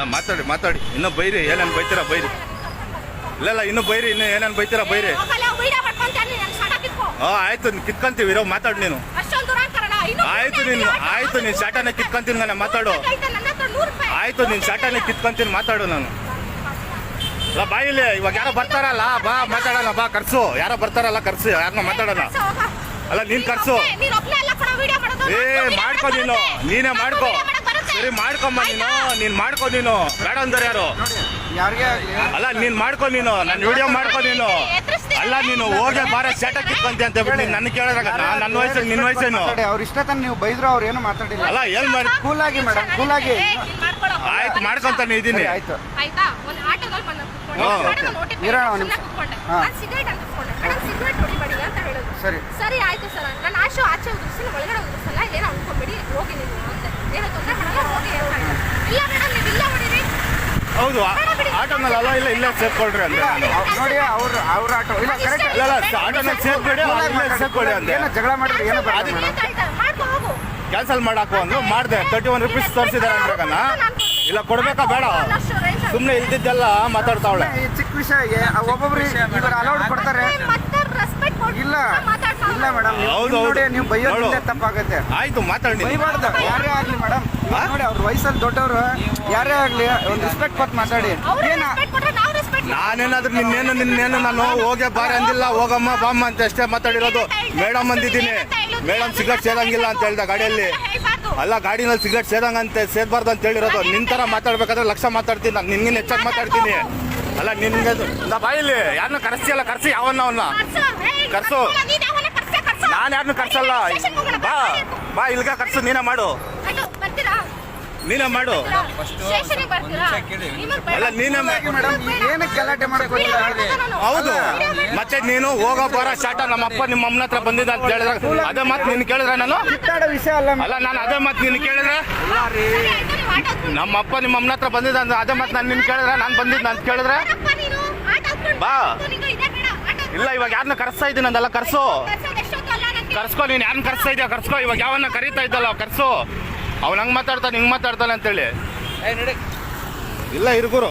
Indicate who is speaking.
Speaker 1: ಅಲ್ಲ ಮಾತಾಡಿ ಮಾತಾಡಿ. ಇನ್ನು ಬೈರಿ ಏನೇನು ಬೈತೀರಾ ಬೈರಿ. ಇಲ್ಲ ಇಲ್ಲ ಇನ್ನು ಬೈರಿ ಇನ್ನು ಏನೇನು ಬೈತೀರಾ ಬೈರಿ. ಹಾ ಆಯ್ತು ನೀನು ಕಿತ್ಕೊಂತೀವಿ ಇರೋ ಮಾತಾಡು ನೀನು. ಆಯ್ತು ನೀನು ಆಯ್ತು ನೀನು ಶಾಟಾನೆ ಕಿತ್ಕೊಂತೀನಿ ನಾನು ಮಾತಾಡು. ಆಯ್ತು ನೀನು ಶಾಟಾನೆ ಕಿತ್ಕೊಂತೀನಿ ಮಾತಾಡು ನಾನು. ಅಲ್ಲ ಬಾ ಇಲ್ಲಿ ಇವಾಗ ಯಾರೋ ಬರ್ತಾರಲ್ಲ ಬಾ ಮಾತಾಡೋಣ ಬಾ ಕರ್ಸು. ಯಾರೋ ಬರ್ತಾರಲ್ಲ ಕರ್ಸು ಯಾರನ್ನ ಮಾತಾಡೋಣ. ಅಲ್ಲ, ನೀನ್ ಕರ್ಸು. ಏ ಮಾಡ್ಕೋ ನೀನು. ನೀನೇ ಮಾಡ್ಕೋ. ಸರಿ ಮಾಡ್ಕೊಂಬ ನೀನು? ನೀನ್ ಮಾಡ್ಕೊ ನೀನು. ಬೇಡ ಅಂದ್ರೆ ಯಾರು?
Speaker 2: ಯಾರಿಗೆ?
Speaker 1: ಅಲ್ಲ ನೀನ್ ಮಾಡ್ಕೊ ನೀನು. ನನ್ನ ವಿಡಿಯೋ ಮಾಡ್ಕೊ ನೀನು. ಅಲ್ಲ ನೀನು ಹೋಗಿ ಬಾರ ಸೆಟ್ ಕಿತ್ಕೊಂತಿ ಅಂತ ಹೇಳ್ಬಿಟ್ಟು ನೀನ್ ನನ್ನ ಕೇಳಿದಾಗ ನನ್ನ ವಯಸ್ಸು ನಿನ್ನ ವಯಸ್ಸೇನು?
Speaker 2: ಅವ್ರ ಇಷ್ಟ ತಾನೆ ನೀವು ಬೈದ್ರು ಅವ್ರು ಏನು ಮಾತಾಡಿಲ್ಲ.
Speaker 1: ಅಲ್ಲ ಏನ್ ಮಾಡಿ?
Speaker 2: ಕೂಲ್ ಆಗಿ ಮೇಡಮ್ ಕೂಲ್ ಆಗಿ.
Speaker 1: ಆಯ್ತು ಮಾಡ್ಕೊಂತಾನೆ ಇದೀನಿ.
Speaker 2: ಸರಿ, ಆಯ್ತು. ಸರಿ.
Speaker 3: ಸರಿ ಆಯ್ತು ಸರ್. ನನ್ನ ಆಶು ಆಚೆ ಒಳಗಡೆ ಏನೋ ಅನ್ಕೊಂಬೇಡಿ ಹೋಗಿ ನೀವು ಅಂದೆ ಏನೋ ತೊಂದರೆ ಮಾಡಲ್ಲ ಹೋಗಿ ಅಂತ ಹೇಳಿದ್ರು. ಇಲ್ಲ ಮೇಡಮ್ ನೀವು ಇಲ್ಲ ಹೊಡೀರಿ
Speaker 1: ಹೌದು ಆಟೋನಲ್ಲಿ ಅಲ್ಲ ಇಲ್ಲ ಇಲ್ಲೇ ಸೇರ್ಕೊಳ್ರಿ
Speaker 2: ಅಂತ ನೋಡಿ ಅವ್ರ ಅವ್ರ ಆಟೋ ಇಲ್ಲ ಕರೆಕ್ಟ್
Speaker 1: ಇಲ್ಲ ಆಟೋನಲ್ಲಿ ಸೇರ್ಬೇಡಿ ಇಲ್ಲೇ ಸೇರ್ಕೊಳ್ಳಿ ಅಂತ
Speaker 2: ಏನೋ ಜಗಳ ಮಾಡಿದ್ರೆ ಏನೋ
Speaker 3: ಹೋಗು.
Speaker 1: ಕ್ಯಾನ್ಸಲ್ ಮಾಡಾಕು ಅಂದ್ರು ಮಾಡಿದೆ. ತರ್ಟಿ ಒನ್ ರುಪೀಸ್ ತೋರಿಸಿದಾರೆ ಅಂದ್ರಕನ ಇಲ್ಲ ಕೊಡ್ಬೇಕಾ? ಬೇಡ. ಸುಮ್ಮನೆ ಇಲ್ದಿದ್ದೆಲ್ಲ ಮಾತಾಡ್ತಾವಳೆ.
Speaker 2: ಈ ಚಿಕ್ಕ ವಿಷಯ ಒಬ್ಬೊಬ್ರು ಇವರು ಅಲೌಡ್ ಕೊಡ್ತಾರೆ. ಇಲ್ಲ. ಇಲ್ಲ ಮೇಡಮ್
Speaker 1: ಹೌದು,
Speaker 2: ನೋಡಿ ನೀವು ಬೈಯೋದ್ರಿಂದ
Speaker 1: ನೋಡು.
Speaker 2: ತಪ್ಪಾಗುತ್ತೆ.
Speaker 1: ಆಯ್ತು ಮಾತಾಡಿ.
Speaker 2: ಬೈಬಾರ್ದು. ಯಾರೇ ಆಗ್ಲಿ ಮೇಡಮ್ ನೋಡಿ ಅವ್ರ ವಯಸ್ಸಲ್ಲಿ ದೊಡ್ಡವರು ಯಾರೇ ಆಗ್ಲಿ ಒಂದು ರೆಸ್ಪೆಕ್ಟ್ ಕೊಟ್ಟು ಮಾತಾಡಿ.
Speaker 3: ಅವ್ರು
Speaker 2: ಏನ?
Speaker 3: ಕೊಟ್ರೆ ನಾವು.
Speaker 1: ನಾನೇನಾದ್ರೂ ನಿನ್ನೇನು ನಿನ್ನೇನು ನಾನು ಹೋಗೇ ಬಾರ ಅಂದಿಲ್ಲ ಹೋಗಮ್ಮ ಬಾಮ್ಮ ಅಂತ ಅಷ್ಟೇ ಮಾತಾಡಿರೋದು. ಮೇಡಮ್ ಅಂದಿದ್ದೀನಿ. ಮೇಡಮ್ ಸಿಗರೇಟ್ ಸೇರಂಗಿಲ್ಲ ಅಂತ ಹೇಳ್ದ ಗಾಡಿಯಲ್ಲಿ. ಅಲ್ಲ ಗಾಡಿನಲ್ಲಿ ಸಿಗರೇಟ್ ಸೇರಂಗಂತೆ ಸೇರ್ಬಾರ್ದು ಅಂತ ಹೇಳಿರೋದು. ನಿನ್ ತರ ಮಾತಾಡ್ಬೇಕಾದ್ರೆ ಲಕ್ಷ ಮಾತಾಡ್ತೀನಿ ನಾನು. ನಿನ್ಗಿನ ಹೆಚ್ಚಾಗಿ ಮಾತಾಡ್ತೀನಿ. ಅಲ್ಲ ನಿನ್ಗೆ ನಾ ಬಾಯಿಲಿ ಯಾರನ್ನ ಕರೆಸ್ತಿಯಲ್ಲ ಕರೆಸಿ ಯಾವನ್ನ ಅವನ್ನ
Speaker 3: ಕರ್ಸು.
Speaker 1: ಕರ್ಸು.
Speaker 3: ನೀನ್
Speaker 1: ಯಾರನ್ನು ಕರ್ಸಲ್ಲ?
Speaker 3: ಸ್ಟೇಷನ್ಗೆ
Speaker 1: ಬಾ. ಬಾ ಇಲ್ಗ ಕರ್ಸು ನೀನೇ ಮಾಡು? ನೀನೇ ಮಾಡು. ಅಲ್ಲ ನೀನೇ ಹೌದು. ಮತ್ತೆ ನೀನು ಹೋಗೋ ಬರ ಶಾಟ ನಮ್ಮ ಅಪ್ಪ ನಿಮ್ಮ ಅಮ್ಮನ ಹತ್ರ ಬಂದಿದ್ದ ಅಂತ ಹೇಳಿದ್ರೆ ಅದೇ ಮಾತು ನಿನ್ ಕೇಳಿದ್ರೆ ನಾನು?
Speaker 2: ಅಲ್ಲ
Speaker 1: ಅಲ್ಲ ನಾನು ಅದೇ ಮಾತು ನಿನ್ ಕೇಳಿದ್ರೆ?
Speaker 3: ನಮ್ಮಪ್ಪ
Speaker 1: ನಮ್ಮ ಅಪ್ಪ ನಿಮ್ಮ ಅಮ್ಮನ ಹತ್ರ ಬಂದಿದ್ದ ಅಂತ ಅದೇ ಮಾತು ನಾನು ನಿನ್ ಕೇಳಿದ್ರೆ ನಾನು ಬಂದಿದ್ದ ಅಂತ ಕೇಳಿದ್ರೆ?
Speaker 3: ಬಾರಪ್ಪ ನೀನು, ಆಟ ಆಡ್ಕೊಂಡು
Speaker 1: ಬಾ. ಇಲ್ಲ ಇವಾಗ ಯಾರನ್ನ ಕರೆಸ್ತಾ ಇದ್ದೀನಿ ಅಂದಲ್ಲ ಕರ್ಸು. ಕರ್ಸ್ಕೊ, ನೀನು ಯಾರನ್ನ ಕರ್ಸ್ತಾ ಇದೆಯಾ? ಕರ್ಸ್ಕೊ, ಇವಾಗ ಯಾವನ್ನ ಕರೀತಾ ಇದ್ದಲ್ಲ, ಕರ್ಸು. ಅವ್ನು ಹಂಗೆ ಮಾತಾಡ್ತಾನೆ, ಹಿಂಗೆ ಮಾತಾಡ್ತಾನೆ ಅಂತೇಳಿ. ಇಲ್ಲ ಇರ್ಗುರು